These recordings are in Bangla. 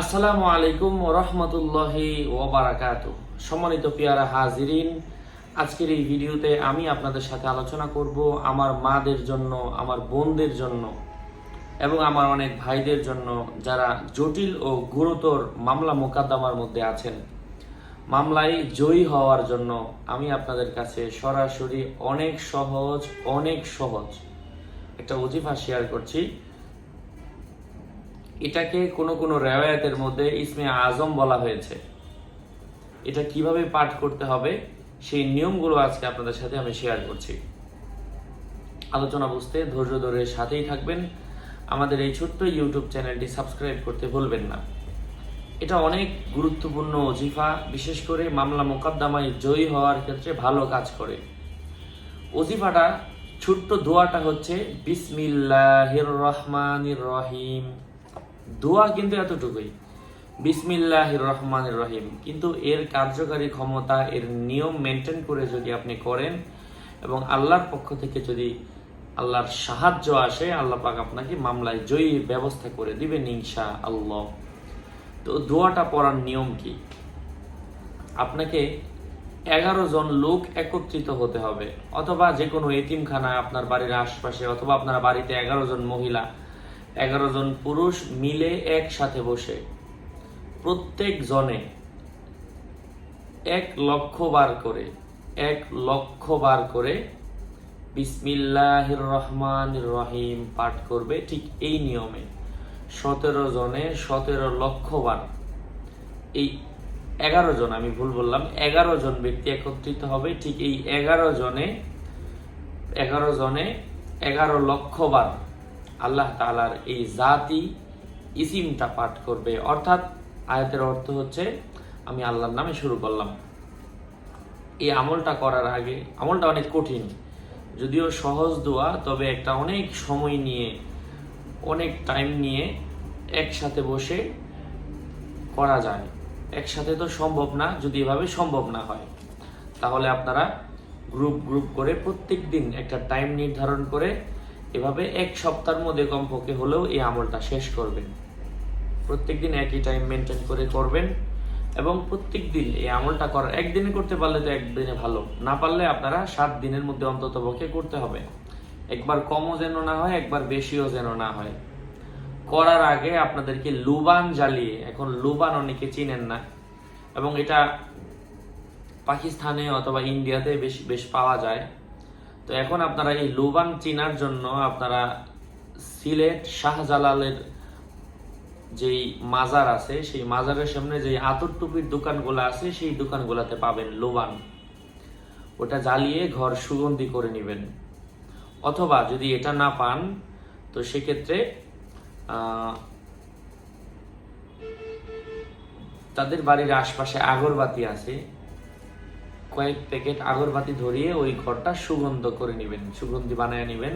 আসসালামু আলাইকুম রহমতুল্লাহি ওবারাকাত সম্মানিত পিয়ারা হাজিরিন, আজকের এই ভিডিওতে আমি আপনাদের সাথে আলোচনা করব আমার মাদের জন্য, আমার বোনদের জন্য এবং আমার অনেক ভাইদের জন্য যারা জটিল ও গুরুতর মামলা মোকদ্দমার মধ্যে আছেন। মামলায় জয়ী হওয়ার জন্য আমি আপনাদের কাছে সরাসরি অনেক সহজ অনেক সহজ একটা ওজিফা শেয়ার করছি। এটাকে কোনো কোনো রেওয়ায়তের মধ্যে ইসমে আজম বলা হয়েছে। এটা কীভাবে পাঠ করতে হবে, সেই নিয়মগুলো আজকে আপনাদের সাথে আমি শেয়ার করছি। আলোচনা বুঝতে, ধৈর্য ধরে সাথেই থাকবেন। আমাদের এই ছোট্ট ইউটিউব চ্যানেলটি সাবস্ক্রাইব করতে ভুলবেন না। এটা অনেক গুরুত্বপূর্ণ ওজিফা, বিশেষ করে মামলা মোকদ্দমায় জয়ী হওয়ার ক্ষেত্রে ভালো কাজ করে। ওজিফাটা, ছোট্ট দোয়াটা হচ্ছে, বিসমিল্লাহির রহমানির রহিম। দোয়া কিন্তু এতটুকুই। বিসমিল্লাহির রহমানির রহিম কিন্তু এর কার্যকারী ক্ষমতা, এর নিয়ম মেনটেন করে যদি আপনি করেন এবং আল্লাহর পক্ষ থেকে যদি আল্লাহর সাহায্য আসে, আল্লাহ পাক আপনাকে মামলায় জয়ী ব্যবস্থা করে দিবেন ইনশা আল্লাহ তো দোয়াটা পড়ার নিয়ম কি? আপনাকে এগারো জন লোক একত্রিত হতে হবে। অথবা যে কোনো এতিমখানা, আপনার বাড়ির আশপাশে, অথবা আপনার বাড়িতে এগারো জন মহিলা এগারো জন পুরুষ মিলে একসাথে বসে। প্রত্যেক জনে এক লক্ষ বার করে, এক লক্ষ বার করে বিসমিল্লাহির রহমান রহিম পাঠ করবে ঠিক এই নিয়মে। সতেরো জনে সতেরো লক্ষ বার। এই এগারো জন, আমি ভুল বললাম, এগারো জন ব্যক্তি একত্রিত হবে ঠিক এই এগারো জনে এগারো জনে এগারো লক্ষ বার। আল্লাহ তালার এই জাতি ইসিমটা পাঠ করবে। অর্থাৎ আয়াতের অর্থ হচ্ছে, আমি আল্লাহর নামে শুরু করলাম। এই আমলটা করার আগে, আমলটা অনেক কঠিন। যদিও সহজ দোয়া, তবে একটা অনেক সময় নিয়ে, অনেক টাইম নিয়ে একসাথে বসে করা যায়। একসাথে তো সম্ভব না, যদি এভাবে সম্ভব না হয়। তাহলে আপনারা গ্রুপ গ্রুপ করে প্রত্যেক দিন একটা টাইম নির্ধারণ করে এভাবে এক সপ্তাহের মধ্যে কমপক্ষে হলেও এই আমলটা শেষ করবেন। প্রত্যেক দিন একই টাইম মেনটেন করে করবেন এবং প্রত্যেক দিন এই আমলটা করার একদিনে করতে পারলে তো একদিনে ভালো। না পারলে আপনারা সাত দিনের মধ্যে অন্তত পক্ষে করতে হবে। একবার কমও যেন না হয়, একবার বেশিও যেন না হয়। করার আগে আপনাদেরকে লুবান জ্বালিয়ে, এখন লুবান অনেকে চিনেন না, এবং এটা পাকিস্তানে অথবা ইন্ডিয়াতে বেশ বেশ পাওয়া যায়। তো এখন আপনারা এই লুবান চিনার জন্য আপনারা সিলেট শাহজালালের যেই মাজার আছে, সেই মাজারের সামনে যে আতর টুপির দোকানগুলো আছে, সেই দোকানগুলোতে পাবেন লোবান ওটা জ্বালিয়ে ঘর সুগন্ধি করে নেবেন। অথবা যদি এটা না পান, তো সেক্ষেত্রে তাদের বাড়ির আশপাশে আগরবাতি আছে। কয়েক প্যাকেট আগরবাতি ধরিয়ে ওই ঘরটা সুগন্ধ করে নেবেন, সুগন্ধি বানায় নেবেন।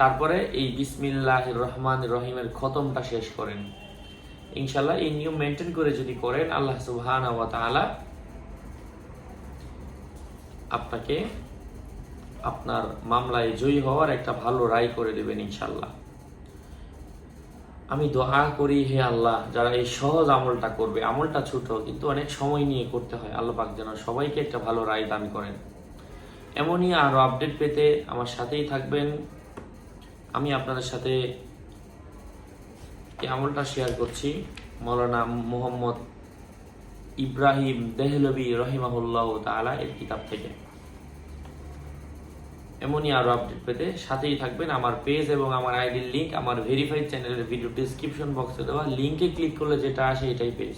তারপরে এই বিসমিল্লাহ রহমান রহিমের খতমটা শেষ করেন। ইনশাল্লাহ এই নিয়ম মেনটেন করে যদি করেন, আল্লাহ সুবহান আপনাকে আপনার মামলায় জয়ী হওয়ার একটা ভালো রায় করে দেবেন ইনশাল্লাহ আমি দোয়া করি হে আল্লাহ, যারা এই সহজ আমলটা করবে, আমলটা ছোট, কিন্তু অনেক সময় নিয়ে করতে হয়। আল্লাহ পাক যেন সবাইকে একটা ভালো রায় দান করেন। এমনই আরও আপডেট পেতে আমার সাথেই থাকবেন। আমি আপনাদের সাথে এই আমলটা শেয়ার করছি। মৌলানা মোহাম্মদ ইব্রাহিম দেহলবি রহিমাহুল্লাহ তাআলা এর কিতাব থেকে। এমনই আরও আপডেট পেতে সাথেই থাকবেন। আমার পেজ এবং আমার আইডির লিঙ্ক আমার ভেরিফাইড চ্যানেলের ভিডিও ডিসক্রিপশন বক্সে দেওয়া লিঙ্কে ক্লিক করলে যেটা আসে এটাই পেজ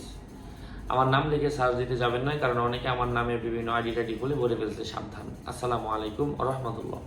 আমার নাম লিখে সার্চ দিতে যাবেন না, কারণ অনেকে আমার নামে বিভিন্ন আইডি টাইডি বলে ভরে ফেলছে, সাবধান। আসসালামু আলাইকুম রহমতুল্লাহ।